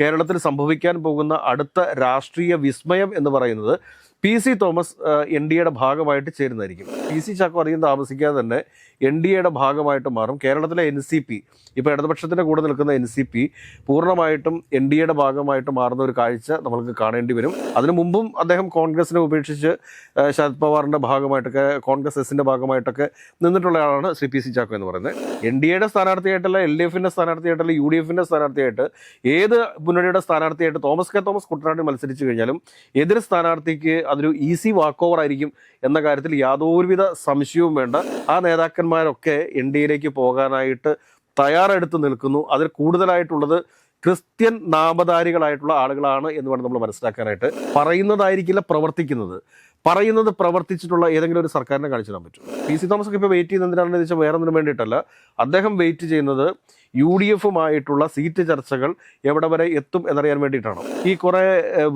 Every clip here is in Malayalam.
കേരളത്തിൽ സംഭവിക്കാൻ പോകുന്ന അടുത്ത രാഷ്ട്രീയ വിസ്മയം എന്ന് പറയുന്നത് P C Thomas N D എയുടെ ഭാഗമായിട്ട് ചേരുന്നതായിരിക്കും. പി സി ചാക്കോ അറിയാൻ താമസിക്കാതെ തന്നെ എൻ ഡി എയുടെ ഭാഗമായിട്ട് മാറും. കേരളത്തിലെ എൻ സി പി ഇപ്പോൾ ഇടതുപക്ഷത്തിന്റെ കൂടെ നിൽക്കുന്ന എൻ സി പി പൂർണമായിട്ടും എൻ ഡി എയുടെ ഭാഗമായിട്ട് മാറുന്ന ഒരു കാഴ്ച നമ്മൾക്ക് കാണേണ്ടി വരും. അതിനു മുമ്പും അദ്ദേഹം കോൺഗ്രസിനെ ഉപേക്ഷിച്ച് ശരത് പവാറിന്റെ ഭാഗമായിട്ടൊക്കെ കോൺഗ്രസ് എസിന്റെ ഭാഗമായിട്ടൊക്കെ നിന്നിട്ടുള്ള ആളാണ് ശ്രീ പി സി ചാക്കോ എന്ന് പറയുന്നത്. എൻ ഡി എയുടെ സ്ഥാനാർത്ഥിയായിട്ടല്ല എൽ ഡി എഫിന്റെ സ്ഥാനാർത്ഥിയായിട്ടല്ല യു ഡി എഫിന്റെ സ്ഥാനാർത്ഥിയായിട്ട് ഏത് മുന്നണിയുടെ സ്ഥാനാർത്ഥിയായിട്ട് തോമസ് കെ തോമസ് കുട്ടനാട്ടിൽ മത്സരിച്ചു കഴിഞ്ഞാലും എതിർ സ്ഥാനാർത്ഥിക്ക് അതൊരു ഈസി വാക്ക് ഓവർ ആയിരിക്കും എന്ന കാര്യത്തിൽ യാതൊരുവിധ സംശയവും വേണ്ട. ആ നേതാക്കന്മാരൊക്കെ എൻ ഡി എയിലേക്ക് പോകാനായിട്ട് തയ്യാറെടുത്ത് നിൽക്കുന്നു. അതിൽ കൂടുതലായിട്ടുള്ളത് ക്രിസ്ത്യൻ നാമധാരികളായിട്ടുള്ള ആളുകളാണ് എന്ന് വേണം നമ്മൾ മനസ്സിലാക്കാനായിട്ട്. പറയുന്നതായിരിക്കില്ല പ്രവർത്തിക്കുന്നത്. പറയുന്നത് പ്രവർത്തിച്ചിട്ടുള്ള ഏതെങ്കിലും ഒരു സർക്കാരിനെ കാണിച്ചു തരാൻ പറ്റും. പി സി തോമസ് ഒക്കെ ഇപ്പോൾ വെയിറ്റ് ചെയ്യുന്നത് എന്തിനാണെന്ന് വെച്ചാൽ വേറെ ഒന്നിനും വേണ്ടിയിട്ടല്ല. അദ്ദേഹം വെയിറ്റ് ചെയ്യുന്നത് യു ഡി എഫുമായിട്ടുള്ള സീറ്റ് ചർച്ചകൾ എവിടെ വരെ എത്തും എന്നറിയാൻ വേണ്ടിയിട്ടാണ്. ഈ കുറേ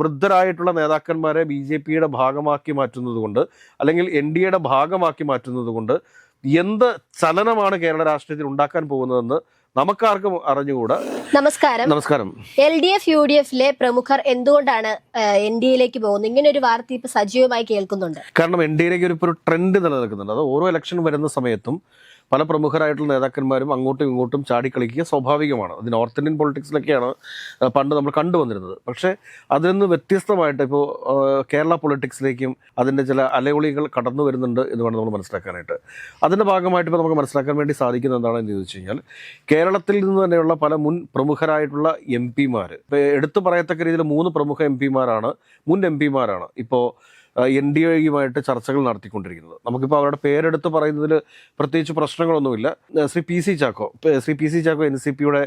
വൃദ്ധരായിട്ടുള്ള നേതാക്കന്മാരെ ബി ജെ പിയുടെ ഭാഗമാക്കി മാറ്റുന്നത് കൊണ്ട് അല്ലെങ്കിൽ എൻ ഡി എയുടെ ഭാഗമാക്കി മാറ്റുന്നത് കൊണ്ട് എന്ത് ചലനമാണ് കേരള രാഷ്ട്രീയത്തിൽ ഉണ്ടാക്കാൻ പോകുന്നതെന്ന് നമുക്കാർക്കും അറിഞ്ഞുകൂടാ. നമസ്കാരം. നമസ്കാരം. L D F U D എഫിലെ പ്രമുഖർ എന്തുകൊണ്ടാണ് എൻ ഡി എയിലേക്ക് പോകുന്നത്? ഇങ്ങനെ ഒരു വാർത്ത ഇപ്പൊ സജീവമായി കേൾക്കുന്നുണ്ട്. കാരണം എൻ ഡി എയിലേക്ക് ഒരു ട്രെൻഡ് നിലനിൽക്കുന്നുണ്ട്. അത് ഓരോ ഇലക്ഷൻ വരുന്ന സമയത്തും പല പ്രമുഖരായിട്ടുള്ള നേതാക്കന്മാരും അങ്ങോട്ടും ഇങ്ങോട്ടും ചാടിക്കളിക്കുക സ്വാഭാവികമാണ്. അത് നോർത്ത് ഇന്ത്യൻ പൊളിറ്റിക്സിലൊക്കെയാണ് പണ്ട് നമ്മൾ കണ്ടുവന്നിരുന്നത്. പക്ഷേ അതിൽ നിന്ന് വ്യത്യസ്തമായിട്ട് ഇപ്പോൾ കേരള പൊളിറ്റിക്സിലേക്കും അതിന്റെ ചില അലയൊളികൾ കടന്നു വരുന്നുണ്ട് എന്ന് വേണം നമ്മൾ മനസ്സിലാക്കാനായിട്ട്. അതിന്റെ ഭാഗമായിട്ട് ഇപ്പോൾ നമുക്ക് മനസ്സിലാക്കാൻ വേണ്ടി സാധിക്കുന്ന എന്താണെന്ന് ചോദിച്ചു കഴിഞ്ഞാൽ കേരളത്തിൽ നിന്ന് തന്നെയുള്ള പല മുൻ പ്രമുഖരായിട്ടുള്ള എം പിമാർ ഇപ്പോൾ എടുത്തു പറയത്തക്ക രീതിയിൽ മൂന്ന് പ്രമുഖ എം പിമാരാണ് മുൻ എം പിമാരാണ്. ഇപ്പോൾ എൻ ഡി എയുമായിട്ട് ചർച്ചകൾ നടത്തിക്കൊണ്ടിരിക്കുന്നത്. നമുക്കിപ്പോൾ അവരുടെ പേരെടുത്ത് പറയുന്നതിൽ പ്രത്യേകിച്ച് പ്രശ്നങ്ങളൊന്നുമില്ല. Shri P C Chacko Shri P C Chacko N C പിയുടെ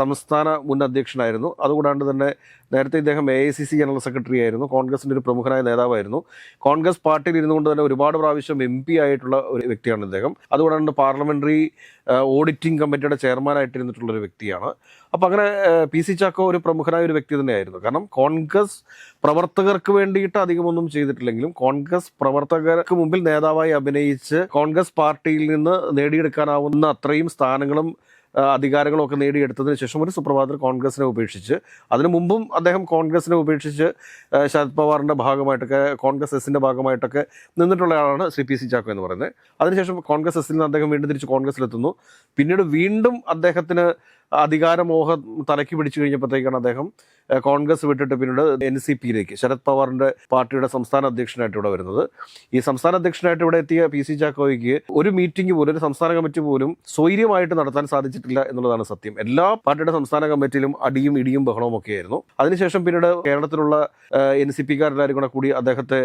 സംസ്ഥാന മുൻ അധ്യക്ഷനായിരുന്നു. അതുകൂടാണ്ട് തന്നെ നേരത്തെ ഇദ്ദേഹം A I C C general secretary ആയിരുന്നു. കോൺഗ്രസിന്റെ ഒരു പ്രമുഖനായ നേതാവായിരുന്നു. കോൺഗ്രസ് പാർട്ടിയിൽ ഇരുന്നുകൊണ്ട് തന്നെ ഒരുപാട് പ്രാവശ്യം എം പി ആയിട്ടുള്ള ഒരു വ്യക്തിയാണ് ഇദ്ദേഹം. അതുകൂടാണ്ട് പാർലമെന്ററി ഓഡിറ്റിംഗ് കമ്മിറ്റിയുടെ ചെയർമാനായിട്ടിരുന്നിട്ടുള്ള ഒരു വ്യക്തിയാണ്. അപ്പോൾ അങ്ങനെ പി സി ചാക്കോ ഒരു പ്രമുഖനായ ഒരു വ്യക്തി തന്നെയായിരുന്നു. കാരണം കോൺഗ്രസ് പ്രവർത്തകർക്ക് വേണ്ടിയിട്ട് അധികമൊന്നും ചെയ്തിട്ടില്ലെങ്കിലും കോൺഗ്രസ് പ്രവർത്തകർക്ക് മുമ്പിൽ നേതാവായി അഭിനയിച്ച് കോൺഗ്രസ് പാർട്ടിയിൽ നിന്ന് നേടിയെടുക്കാനാവുന്ന അത്രയും സ്ഥാനങ്ങളും ആ, അധികാരങ്ങളും ഒക്കെ നേടിയെടുത്തതിന് ശേഷം ഒരു സുപ്രഭാതത്തിൽ കോൺഗ്രസിനെ ഉപേക്ഷിച്ച് അതിനു മുമ്പും അദ്ദേഹം കോൺഗ്രസിനെ ഉപേക്ഷിച്ച് ശരത് പവാറിന്റെ ഭാഗമായിട്ടൊക്കെ കോൺഗ്രസ് എസിന്റെ ഭാഗമായിട്ടൊക്കെ നിന്നിട്ടുള്ള ആളാണ് ശ്രീ പി സി ചാക്കോ എന്ന് പറയുന്നത്. അതിനുശേഷം കോൺഗ്രസ് എസിൽ നിന്ന് അദ്ദേഹം വീണ്ടും തിരിച്ച് കോൺഗ്രസിലെത്തുന്നു. പിന്നീട് വീണ്ടും അദ്ദേഹത്തിന് അധികാരമോഹം തലക്കി പിടിച്ചു കഴിഞ്ഞപ്പോഴത്തേക്കാണ് അദ്ദേഹം കോൺഗ്രസ് വിട്ടിട്ട് പിന്നീട് എൻ സി പിയിലേക്ക് ശരത് പവാറിന്റെ പാർട്ടിയുടെ സംസ്ഥാന അധ്യക്ഷനായിട്ട് ഇവിടെ വരുന്നത്. ഈ സംസ്ഥാന അധ്യക്ഷനായിട്ട് ഇവിടെ എത്തിയ പി സി ചാക്കോയ്ക്ക് ഒരു മീറ്റിംഗ് പോലും ഒരു സംസ്ഥാന കമ്മിറ്റി പോലും സ്വൈര്യമായിട്ട് നടത്താൻ സാധിച്ചിട്ടില്ല എന്നുള്ളതാണ് സത്യം. എല്ലാ പാർട്ടിയുടെ സംസ്ഥാന കമ്മിറ്റിയിലും അടിയും ഇടിയും ബഹളവും ഒക്കെ ആയിരുന്നു അതിനുശേഷം പിന്നീട് കേരളത്തിലുള്ള എൻ സി പിക്കാരെല്ലാവരും കൂടെ കൂടി അദ്ദേഹത്തെ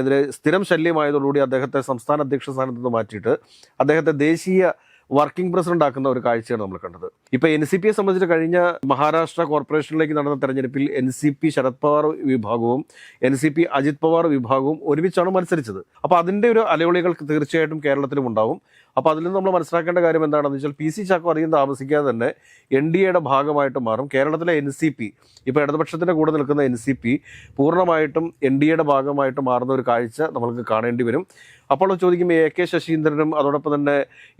എതിരെ സ്ഥിരം ശല്യമായതോടുകൂടി അദ്ദേഹത്തെ സംസ്ഥാന അധ്യക്ഷ സ്ഥാനത്ത് നിന്ന് മാറ്റിയിട്ട് അദ്ദേഹത്തെ ദേശീയ വർക്കിംഗ് പ്രസിഡന്റ് ആക്കുന്ന ഒരു കാഴ്ചയാണ് നമ്മൾ കണ്ടത്. ഇപ്പൊ എൻ സി പിയെ സംബന്ധിച്ച് കഴിഞ്ഞ മഹാരാഷ്ട്ര കോർപ്പറേഷനിലേക്ക് നടന്ന തെരഞ്ഞെടുപ്പിൽ N C P Sharad Pawar വിഭാഗവും N C P Ajit Pawar വിഭാഗവും ഒരുമിച്ചാണ് മത്സരിച്ചത്. അപ്പൊ അതിന്റെ ഒരു അലവളികൾ തീർച്ചയായിട്ടും കേരളത്തിലും ഉണ്ടാവും. അപ്പൊ അതിൽ നിന്ന് നമ്മൾ മനസ്സിലാക്കേണ്ട കാര്യം എന്താണെന്ന് വെച്ചാൽ പി സി ചാക്കോ അധികം താമസിക്കാതെ തന്നെ എൻ ഡി എയുടെ ഭാഗമായിട്ട് മാറും. കേരളത്തിലെ എൻ സി പി ഇപ്പോൾ ഇടതുപക്ഷത്തിന്റെ കൂടെ നിൽക്കുന്ന എൻ സി പി പൂർണമായിട്ടും എൻ ഡി എയുടെ ഭാഗമായിട്ട് മാറുന്ന ഒരു കാഴ്ച നമ്മൾക്ക് കാണേണ്ടി വരും. അപ്പോൾ ചോദിക്കും എ കെ ശശീന്ദ്രനും അതോടൊപ്പം തന്നെ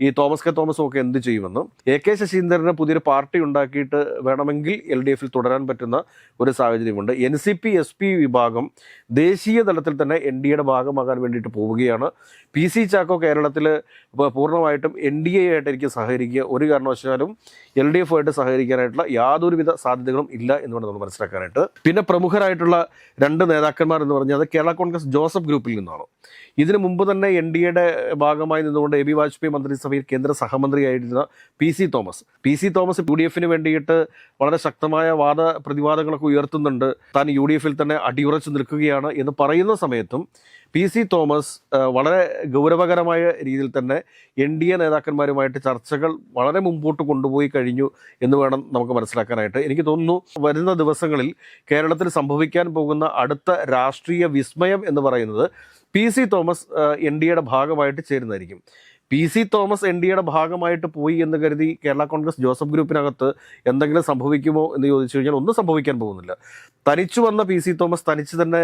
ഈ തോമസ് കെ തോമസും ഒക്കെ എന്ത് ചെയ്യുമെന്ന് എ കെ ശശീന്ദ്രന് പുതിയൊരു പാർട്ടി ഉണ്ടാക്കിയിട്ട് വേണമെങ്കിൽ എൽ ഡി എഫിൽ തുടരാൻ പറ്റുന്ന ഒരു സാഹചര്യമുണ്ട്. N C P S P വിഭാഗം ദേശീയ തലത്തിൽ തന്നെ എൻ ഡി എയുടെ ഭാഗമാകാൻ വേണ്ടിയിട്ട് പോവുകയാണ്. പി സി ചാക്കോ കേരളത്തിൽ പൂർണമായിട്ടും എൻ ഡി എ ആയിട്ടായിരിക്കും സഹകരിക്കുക. ഒരു കാരണവശാലും എൽ ഡി എഫുമായിട്ട് സഹകരിക്കാനായിട്ടുള്ള യാതൊരുവിധ സാധ്യതകളും ഇല്ല എന്ന് വേണം നമ്മൾ മനസ്സിലാക്കാനായിട്ട്. പിന്നെ പ്രമുഖരായിട്ടുള്ള രണ്ട് നേതാക്കന്മാർ എന്ന് പറഞ്ഞാൽ കേരള കോൺഗ്രസ് ജോസഫ് ഗ്രൂപ്പിൽ നിന്നാണ്. ഇതിനു മുമ്പ് തന്നെ എൻ ഡി എയുടെ ഭാഗമായി നിന്നുകൊണ്ട് എ ബി വാജ്പേയി മന്ത്രിസഭയിൽ കേന്ദ്ര സഹമന്ത്രിയായിരുന്ന P C Thomas. P C Thomas U D എഫിന് വേണ്ടിയിട്ട് വളരെ ശക്തമായ വാദ പ്രതിവാദങ്ങളൊക്കെ ഉയർത്തുന്നുണ്ട്. താൻ യു ഡി എഫിൽ തന്നെ അടിയുറച്ച് നിൽക്കുകയാണ് എന്ന് പറയുന്ന സമയത്തും പി സി തോമസ് വളരെ ഗൗരവകരമായ രീതിയിൽ തന്നെ എൻ ഡി എ നേതാക്കന്മാരുമായിട്ട് ചർച്ചകൾ വളരെ മുമ്പോട്ട് കൊണ്ടുപോയി കഴിഞ്ഞു എന്ന് വേണം നമുക്ക് മനസ്സിലാക്കാനായിട്ട്. എനിക്ക് തോന്നുന്നു വരുന്ന ദിവസങ്ങളിൽ കേരളത്തിൽ സംഭവിക്കാൻ പോകുന്ന അടുത്ത രാഷ്ട്രീയ വിസ്മയം എന്ന് പറയുന്നത് P C Thomas N D എയുടെ ഭാഗമായിട്ട് ചേരുന്നതായിരിക്കും. P C Thomas N D എയുടെ ഭാഗമായിട്ട് പോയി എന്ന് കരുതി കേരള കോൺഗ്രസ് ജോസഫ് ഗ്രൂപ്പിനകത്ത് എന്തെങ്കിലും സംഭവിക്കുമോ എന്ന് ചോദിച്ചു കഴിഞ്ഞാൽ ഒന്നും സംഭവിക്കാൻ പോകുന്നില്ല. തനിച്ചു വന്ന പി സി തോമസ് തനിച്ച് തന്നെ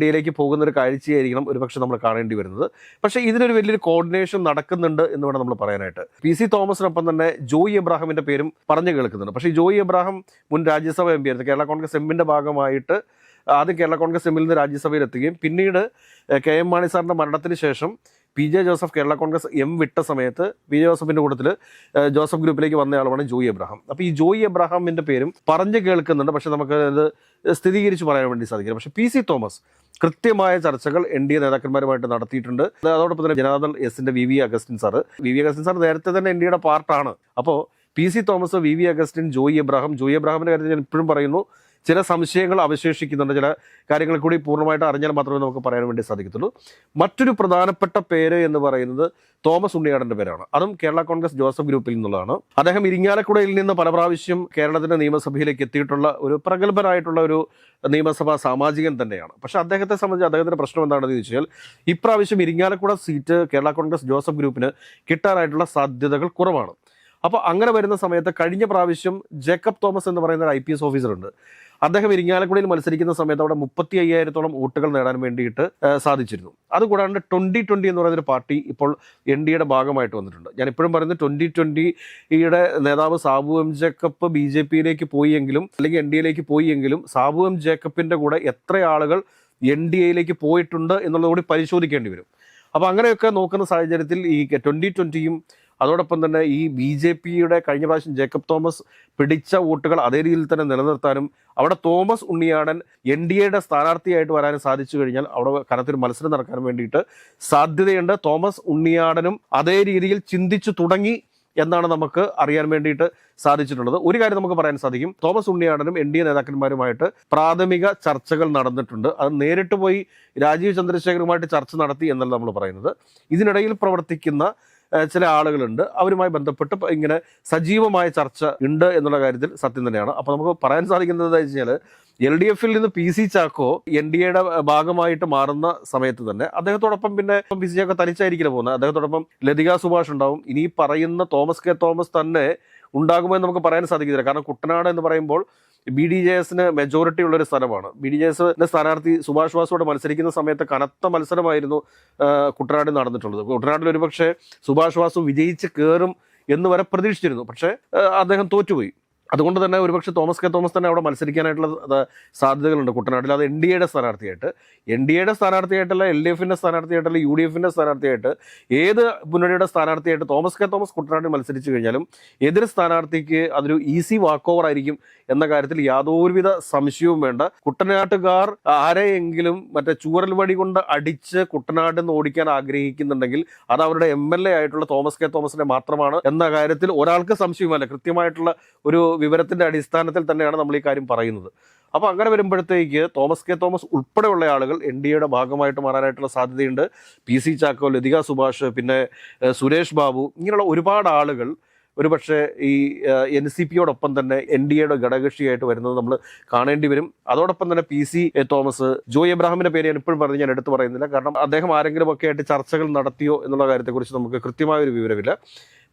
ഡി പോകുന്ന ഒരു കാഴ്ചയായിരിക്കണം ഒരുപക്ഷെ നമ്മൾ കാണേണ്ടി വരുന്നത്. പക്ഷേ ഇതിനൊരു വലിയൊരു കോർഡിനേഷൻ നടക്കുന്നുണ്ട് എന്ന് വേണം നമ്മൾ പറയാനായിട്ട്. പി സി തോമസിനൊപ്പം തന്നെ ജോയി എബ്രാഹിമിന്റെ പേരും പറഞ്ഞു കേൾക്കുന്നുണ്ട്. പക്ഷേ ജോയി എബ്രാഹിം മുൻ രാജ്യസഭ എം പി ആയിരുന്നു. കേരള കോൺഗ്രസ് എമ്മിന്റെ ഭാഗമായിട്ട് ആദ്യം കേരള കോൺഗ്രസ് എമ്മിൽ നിന്ന് രാജ്യസഭയിൽ എത്തുകയും പിന്നീട് കെ എം മാണി സാറിന്റെ മരണത്തിന് ശേഷം P J Joseph Kerala Congress M വിട്ട സമയത്ത് പി ജെ ജോസഫിന്റെ കൂട്ടത്തിൽ ജോസഫ് ഗ്രൂപ്പിലേക്ക് വന്നയാളുമാണ് ജോയി എബ്രഹാം. അപ്പോൾ ഈ ജോയി എബ്രഹാമിന്റെ പേരും പറഞ്ഞു കേൾക്കുന്നുണ്ട്. പക്ഷെ നമുക്ക് അത് സ്ഥിരീകരിച്ച് പറയാൻ വേണ്ടി സാധിക്കില്ല. പക്ഷേ പി സി തോമസ് കൃത്യമായ ചർച്ചകൾ എൻ ഡി എ നേതാക്കന്മാരുമായിട്ട് നടത്തിയിട്ടുണ്ട്. അതോടൊപ്പം തന്നെ ജനതാദൾ എസിന്റെ V V Augustine sir. V V Augustine sir നേരത്തെ തന്നെ എൻ ഡി എയുടെ പാർട്ടാണ്. അപ്പോൾ P C Thomas V V Augustine Joy Abraham Joy എബ്രാഹിമിന്റെ കാര്യത്തിൽ ഞാൻ ഇപ്പോഴും പറയുന്നു ചില സംശയങ്ങൾ അവശേഷിക്കുന്നുണ്ട്. ചില കാര്യങ്ങൾ കൂടി പൂർണമായിട്ട് അറിഞ്ഞാൽ മാത്രമേ നമുക്ക് പറയാൻ വേണ്ടി സാധിക്കത്തുള്ളൂ. മറ്റൊരു പ്രധാനപ്പെട്ട പേര് എന്ന് പറയുന്നത് തോമസ് ഉണ്ണിയാടന്റെ പേരാണ്. അതും കേരള കോൺഗ്രസ് ജോസഫ് ഗ്രൂപ്പിൽ നിന്നുള്ളതാണ്. അദ്ദേഹം ഇരിങ്ങാലക്കുടയിൽ നിന്ന് പല പ്രാവശ്യം കേരളത്തിന്റെ നിയമസഭയിലേക്ക് എത്തിയിട്ടുള്ള ഒരു പ്രഗത്ഭനായിട്ടുള്ള ഒരു നിയമസഭാ സാമാജികൻ തന്നെയാണ്. പക്ഷെ അദ്ദേഹത്തെ സംബന്ധിച്ച് അദ്ദേഹത്തിന്റെ പ്രശ്നം എന്താണെന്ന് ചോദിച്ചാൽ ഇപ്രാവശ്യം ഇരിങ്ങാലക്കുട സീറ്റ് കേരള കോൺഗ്രസ് ജോസഫ് ഗ്രൂപ്പിന് കിട്ടാനായിട്ടുള്ള സാധ്യതകൾ കുറവാണ്. അപ്പോൾ അങ്ങനെ വരുന്ന സമയത്ത് കഴിഞ്ഞ പ്രാവശ്യം ജേക്കബ് തോമസ് എന്ന് പറയുന്ന ഒരു ഐ പി എസ് ഓഫീസറുണ്ട്. അദ്ദേഹം ഇരിങ്ങാലക്കുടയിൽ മത്സരിക്കുന്ന സമയത്ത് അവിടെ മുപ്പത്തി അയ്യായിരത്തോളം വോട്ടുകൾ നേടാൻ വേണ്ടിയിട്ട് സാധിച്ചിരുന്നു. അതുകൂടാണ്ട് ട്വന്റി ട്വന്റി എന്ന് പറയുന്നൊരു പാർട്ടി ഇപ്പോൾ എൻ ഡി എയുടെ ഭാഗമായിട്ട് വന്നിട്ടുണ്ട്. ഞാൻ ഇപ്പോഴും പറയുന്നത് ട്വന്റി ട്വന്റിയുടെ നേതാവ് Sabu M Jacob B J പിയിലേക്ക് പോയെങ്കിലും അല്ലെങ്കിൽ എൻ ഡി എയിലേക്ക് പോയെങ്കിലും സാബു എം ജേക്കബിന്റെ കൂടെ എത്ര ആളുകൾ എൻ ഡി എയിലേക്ക് പോയിട്ടുണ്ട് എന്നുള്ളത് കൂടി പരിശോധിക്കേണ്ടി വരും. അപ്പോൾ അങ്ങനെയൊക്കെ നോക്കുന്ന സാഹചര്യത്തിൽ ഈ ട്വന്റി ട്വന്റിയും അതോടൊപ്പം തന്നെ ഈ ബി ജെ പിയുടെ കഴിഞ്ഞ പ്രാവശ്യം ജേക്കബ് തോമസ് പിടിച്ച വോട്ടുകൾ അതേ രീതിയിൽ തന്നെ നിലനിർത്താനും അവിടെ തോമസ് ഉണ്ണിയാടൻ എൻ ഡി എയുടെ സ്ഥാനാർത്ഥിയായിട്ട് വരാൻ സാധിച്ചു കഴിഞ്ഞാൽ അവിടെ കനത്തൊരു മത്സരം നടക്കാൻ വേണ്ടിയിട്ട് സാധ്യതയുണ്ട്. തോമസ് ഉണ്ണിയാടനും അതേ രീതിയിൽ ചിന്തിച്ചു തുടങ്ങി എന്നാണ് നമുക്ക് അറിയാൻ വേണ്ടിയിട്ട് സാധിച്ചിട്ടുള്ളത്. ഒരു കാര്യം നമുക്ക് പറയാൻ സാധിക്കും. തോമസ് ഉണ്ണിയാടനും എൻ ഡി എ നേതാക്കന്മാരുമായിട്ട് പ്രാഥമിക ചർച്ചകൾ നടന്നിട്ടുണ്ട്. അത് നേരിട്ട് പോയി രാജീവ് ചന്ദ്രശേഖറുമായിട്ട് ചർച്ച നടത്തി എന്നല്ല നമ്മൾ പറയുന്നത്. ഇതിനിടയിൽ പ്രവർത്തിക്കുന്ന ചില ആളുകളുണ്ട്. അവരുമായി ബന്ധപ്പെട്ട് ഇങ്ങനെ സജീവമായ ചർച്ച ഉണ്ട് എന്നുള്ള കാര്യത്തിൽ സത്യം തന്നെയാണ്. അപ്പോൾ നമുക്ക് പറയാൻ സാധിക്കുന്നത് എന്താ വെച്ച് കഴിഞ്ഞാൽ എൽ ഡി എഫിൽ നിന്ന് P C Chacko N D എയുടെ ഭാഗമായിട്ട് മാറുന്ന സമയത്ത് തന്നെ അദ്ദേഹത്തോടൊപ്പം പിന്നെ പി സി ചാക്കോ തനിച്ചായിരിക്കില്ല പോകുന്നത്. അദ്ദേഹത്തോടൊപ്പം ലതിക സുഭാഷ് ഉണ്ടാവും. ഇനി പറയുന്ന തോമസ് കെ തോമസ് തന്നെ ഉണ്ടാകുമെന്ന് നമുക്ക് പറയാൻ സാധിക്കില്ല കാരണം കുട്ടനാട് എന്ന് പറയുമ്പോൾ ബി ഡി ജെ എസിന് മെജോറിറ്റി ഉള്ളൊരു സ്ഥലമാണ് ബി ഡി ജെ എസിന്റെ സ്ഥാനാർത്ഥി സുഭാഷ് വാസോട് മത്സരിക്കുന്ന സമയത്ത് കനത്ത മത്സരമായിരുന്നു കുട്ടനാട് നടന്നിട്ടുള്ളത്. കുട്ടനാട്ടിൽ ഒരുപക്ഷെ സുഭാഷ് വാസു വിജയിച്ച് കയറും എന്ന് വരെ പ്രതീക്ഷിച്ചിരുന്നു. പക്ഷേ അദ്ദേഹം തോറ്റുപോയി. അതുകൊണ്ട് തന്നെ ഒരുപക്ഷെ തോമസ് കെ തോമസ് തന്നെ അവിടെ മത്സരിക്കാനായിട്ടുള്ള സാധ്യതകളുണ്ട്. കുട്ടനാട്ടിൽ അത് എൻ ഡി എയുടെ സ്ഥാനാർത്ഥിയായിട്ട്. എൻ ഡി എയുടെ സ്ഥാനാർത്ഥിയായിട്ടല്ല എൽ ഡി എഫിന്റെ സ്ഥാനാർത്ഥിയായിട്ടല്ല യു ഡി എഫിന്റെ സ്ഥാനാർത്ഥിയായിട്ട് ഏത് മുന്നണിയുടെ സ്ഥാനാർത്ഥിയായിട്ട് തോമസ് കെ തോമസ് കുട്ടനാട്ടിൽ മത്സരിച്ചു കഴിഞ്ഞാലും എതിർ സ്ഥാനാർത്ഥിക്ക് അതൊരു ഈസി വാക്ക് ഓവർ ആയിരിക്കും എന്ന കാര്യത്തിൽ യാതൊരുവിധ സംശയവും വേണ്ട. കുട്ടനാട്ടുകാർ ആരെയെങ്കിലും മറ്റേ ചൂരൽ വടി കൊണ്ട് അടിച്ച് കുട്ടനാട്ടിൽ നിന്ന് ഓടിക്കാൻ ആഗ്രഹിക്കുന്നുണ്ടെങ്കിൽ അത് അവരുടെ എം എൽ എ ആയിട്ടുള്ള തോമസ് കെ തോമസിനെ മാത്രമാണ് എന്ന കാര്യത്തിൽ ഒരാൾക്ക് സംശയവുമല്ല. കൃത്യമായിട്ടുള്ള ഒരു വിവരത്തിന്റെ അടിസ്ഥാനത്തിൽ തന്നെയാണ് നമ്മൾ ഈ കാര്യം പറയുന്നത്. അപ്പോൾ അങ്ങനെ വരുമ്പോഴത്തേക്ക് തോമസ് കെ തോമസ് ഉൾപ്പെടെയുള്ള ആളുകൾ എൻ ഡി എയുടെ ഭാഗമായിട്ട് മാറാനായിട്ടുള്ള സാധ്യതയുണ്ട്. പി സി ചാക്കോ ലതിക സുഭാഷ് പിന്നെ സുരേഷ് ബാബു ഇങ്ങനെയുള്ള ഒരുപാട് ആളുകൾ ഒരുപക്ഷെ ഈ എൻ സി പിയോടൊപ്പം തന്നെ എൻ ഡി എയുടെ ഘടകകക്ഷിയായിട്ട് വരുന്നത് നമ്മൾ കാണേണ്ടി വരും. അതോടൊപ്പം തന്നെ പി സി തോമസ് ജോയ് എബ്രാഹിമിന്റെ പേര് ഞാൻ ഇപ്പോഴും പറഞ്ഞ് ഞാൻ എടുത്തു പറയുന്നില്ല. കാരണം അദ്ദേഹം ആരെങ്കിലും ഒക്കെ ആയിട്ട് ചർച്ചകൾ നടത്തിയോ എന്നുള്ള കാര്യത്തെക്കുറിച്ച് നമുക്ക് കൃത്യമായ ഒരു വിവരമില്ല.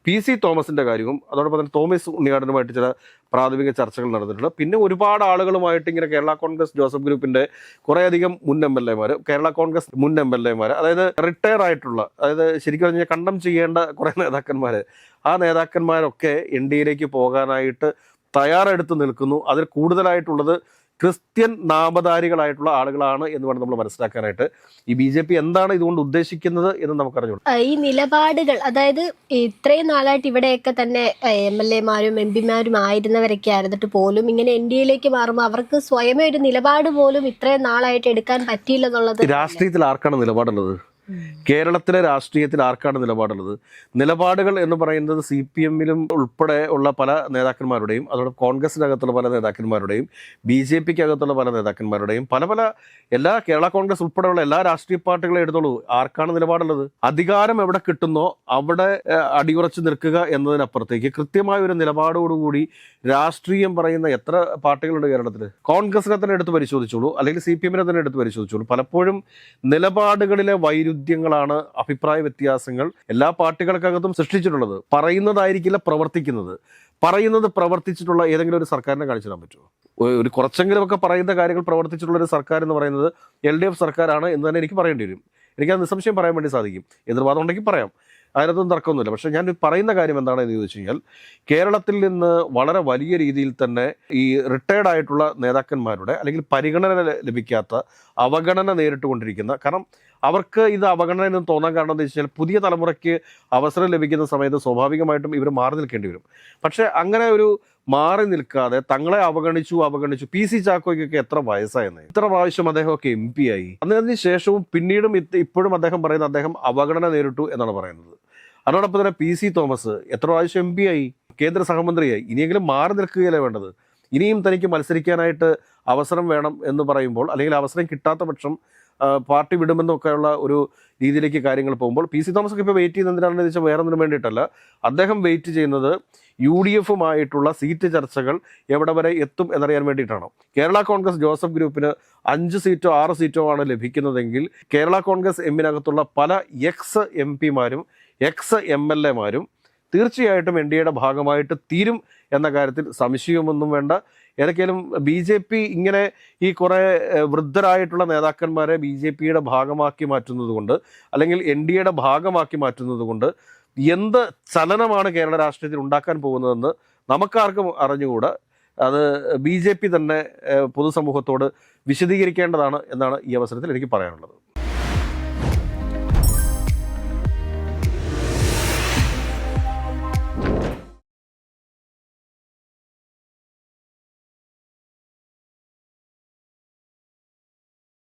പി സി തോമസിന്റെ കാര്യവും അതോടൊപ്പം തന്നെ തോമസ് ഉണ്ണിയാടനുമായിട്ട് ചില പ്രാഥമിക ചർച്ചകൾ നടന്നിട്ടുണ്ട്. പിന്നെ ഒരുപാട് ആളുകളുമായിട്ട് ഇങ്ങനെ കേരള കോൺഗ്രസ് ജോസഫ് ഗ്രൂപ്പിന്റെ കുറേയധികം മുൻ എം എൽ എമാർ കേരള കോൺഗ്രസ് മുൻ എം എൽ എമാർ അതായത് റിട്ടയർ ആയിട്ടുള്ള അതായത് ശരിക്കും പറഞ്ഞാൽ കണ്ടം ചെയ്യേണ്ട കുറേ നേതാക്കന്മാർ ആ നേതാക്കന്മാരൊക്കെ എൻ ഡി എയിലേക്ക് പോകാനായിട്ട് തയ്യാറെടുത്ത് നിൽക്കുന്നു. അതിൽ കൂടുതലായിട്ടുള്ളത് ക്രിസ്ത്യൻ നാമധാരികളായിട്ടുള്ള ആളുകളാണ് എന്ന് വേണം നമ്മൾ മനസ്സിലാക്കാനായിട്ട്. ഈ ബി ജെ പി എന്താണ് ഇതുകൊണ്ട് ഉദ്ദേശിക്കുന്നത് എന്ന് നമുക്കറിഞ്ഞു ആ, ഈ നിലപാടുകൾ അതായത് ഇത്രയും നാളായിട്ട് ഇവിടെയൊക്കെ തന്നെ എം എൽ എമാരും എം പിമാരും ആയിരുന്നവരൊക്കെ ആയിരുന്നിട്ട് പോലും ഇങ്ങനെ എൻ ഡി എയിലേക്ക് മാറുമ്പോൾ അവർക്ക് സ്വയമേ ഒരു നിലപാട് പോലും ഇത്രയും നാളായിട്ട് എടുക്കാൻ പറ്റിയില്ലെന്നുള്ളത് രാഷ്ട്രീയത്തിൽ ആർക്കാണ് നിലപാടുള്ളത്? കേരളത്തിലെ രാഷ്ട്രീയത്തിൽ ആർക്കാണ് നിലപാടുള്ളത്? നിലപാടുകൾ എന്ന് പറയുന്നത് സി പി എമ്മിലും ഉൾപ്പെടെ ഉള്ള പല നേതാക്കന്മാരുടെയും അതോടെ കോൺഗ്രസിനകത്തുള്ള പല നേതാക്കന്മാരുടെയും ബി ജെ പിക്ക് അകത്തുള്ള പല നേതാക്കന്മാരുടെയും പല പല എല്ലാ കേരള കോൺഗ്രസ് ഉൾപ്പെടെയുള്ള എല്ലാ രാഷ്ട്രീയ പാർട്ടികളെ എടുത്തോളൂ. ആർക്കാണ് നിലപാടുള്ളത്? അധികാരം എവിടെ കിട്ടുന്നോ അവിടെ അടിയുറച്ച് നിൽക്കുക എന്നതിനപ്പുറത്തേക്ക് കൃത്യമായ ഒരു നിലപാടോടുകൂടി രാഷ്ട്രീയം പറയുന്ന എത്ര പാർട്ടികളുണ്ട് കേരളത്തിൽ കോൺഗ്രസിനെ തന്നെ എടുത്ത് പരിശോധിച്ചോളൂ അല്ലെങ്കിൽ സി പി എമ്മിനെ തന്നെ എടുത്ത് പരിശോധിച്ചോളൂ. പലപ്പോഴും നിലപാടുകളിലെ വൈരുദ്ധ്യങ്ങളാണ് അഭിപ്രായ വ്യത്യാസങ്ങൾ എല്ലാ പാർട്ടികൾക്കകത്തും സൃഷ്ടിച്ചിട്ടുള്ളത്. പറയുന്നതായിരിക്കില്ല പ്രവർത്തിക്കുന്നത്. പറയുന്നത് പ്രവർത്തിച്ചിട്ടുള്ള ഏതെങ്കിലും ഒരു സർക്കാരിനെ കാണിച്ചു തരാൻ പറ്റുമോ? ഒരു കുറച്ചെങ്കിലുമൊക്കെ പറയുന്ന കാര്യങ്ങൾ പ്രവർത്തിച്ചിട്ടുള്ള ഒരു സർക്കാർ എന്ന് പറയുന്നത് എൽ ഡി എഫ് സർക്കാരാണ് എന്ന് തന്നെ എനിക്ക് പറയേണ്ടി വരും. എനിക്കത് നിസ്സംശയം പറയാൻ വേണ്ടി സാധിക്കും. എതിർവാദം ഉണ്ടെങ്കിൽ പറയാം. അതിനകത്തൊന്നും തർക്കമൊന്നുമില്ല. പക്ഷേ ഞാൻ പറയുന്ന കാര്യം എന്താണെന്ന് ചോദിച്ചു കഴിഞ്ഞാൽ കേരളത്തിൽ നിന്ന് വളരെ വലിയ രീതിയിൽ തന്നെ ഈ റിട്ടയർഡ് ആയിട്ടുള്ള നേതാക്കന്മാരുടെ അല്ലെങ്കിൽ പരിഗണന ലഭിക്കാത്ത അവഗണന നേരിട്ടുകൊണ്ടിരിക്കുന്ന കാരണം അവർക്ക് ഇത് അവഗണന എന്ന് തോന്നാൻ കാരണം എന്താ വെച്ചാൽ പുതിയ തലമുറയ്ക്ക് അവസരം ലഭിക്കുന്ന സമയത്ത് സ്വാഭാവികമായിട്ടും ഇവർ മാറി നിൽക്കേണ്ടി വരും. പക്ഷേ അങ്ങനെ ഒരു മാറി നിൽക്കാതെ തങ്ങളെ അവഗണിച്ചു അവഗണിച്ചു പി സി ചാക്കോയ്ക്കൊക്കെ എത്ര വയസ്സായെന്ന്. ഇത്ര പ്രാവശ്യം അദ്ദേഹമൊക്കെ എം പി ആയി. അന്നതിന് ശേഷവും പിന്നീടും ഇപ്പോഴും അദ്ദേഹം പറയുന്നത് അദ്ദേഹം അവഗണന നേരിട്ടു എന്നാണ് പറയുന്നത്. അതോടൊപ്പം തന്നെ പി സി തോമസ് എത്ര പ്രാവശ്യം എം പി ആയി കേന്ദ്ര സഹമന്ത്രിയായി. ഇനിയെങ്കിലും മാറി നിൽക്കുകയല്ലേ വേണ്ടത്? ഇനിയും തനിക്ക് മത്സരിക്കാനായിട്ട് അവസരം വേണം എന്ന് പറയുമ്പോൾ അല്ലെങ്കിൽ അവസരം കിട്ടാത്ത പക്ഷം പാർട്ടി വിടുമെന്നൊക്കെയുള്ള ഒരു രീതിയിലേക്ക് കാര്യങ്ങൾ പോകുമ്പോൾ പി സി തോമസ് ഇപ്പോൾ വെയിറ്റ് ചെയ്യുന്നത് എന്തിനാണെന്ന് വെച്ചാൽ വേറെ ഒന്നിനും വേണ്ടിയിട്ടല്ല. അദ്ദേഹം വെയിറ്റ് ചെയ്യുന്നത് യു ഡി എഫുമായിട്ടുള്ള സീറ്റ് ചർച്ചകൾ എവിടെ വരെ എത്തും എന്നറിയാൻ വേണ്ടിയിട്ടാണ്. കേരള കോൺഗ്രസ് ജോസഫ് ഗ്രൂപ്പിന് അഞ്ച് സീറ്റോ ആറ് സീറ്റോ ആണ് ലഭിക്കുന്നതെങ്കിൽ കേരള കോൺഗ്രസ് എമ്മിനകത്തുള്ള പല എക്സ് എം പിമാരും എക്സ് എം എൽ എമാരും തീർച്ചയായിട്ടും എൻ ഡി എയുടെ ഭാഗമായിട്ട് തീരും എന്ന കാര്യത്തിൽ സംശയമൊന്നും വേണ്ട. ഏതൊക്കെയാലും ബി ജെ പി ഇങ്ങനെ ഈ കുറേ വൃദ്ധരായിട്ടുള്ള നേതാക്കന്മാരെ ബി ജെ പിയുടെ ഭാഗമാക്കി മാറ്റുന്നത് കൊണ്ട് അല്ലെങ്കിൽ എൻ ഡി എയുടെ ഭാഗമാക്കി മാറ്റുന്നത് കൊണ്ട് എന്ത് ചലനമാണ് കേരള രാഷ്ട്രീയത്തിൽ ഉണ്ടാക്കാൻ പോകുന്നതെന്ന് നമുക്കാർക്കും അറിഞ്ഞുകൂടാ. അത് ബി ജെ പി തന്നെ പൊതുസമൂഹത്തോട് വിശദീകരിക്കേണ്ടതാണ് എന്നാണ് ഈ അവസരത്തിൽ എനിക്ക് പറയാനുള്ളത്.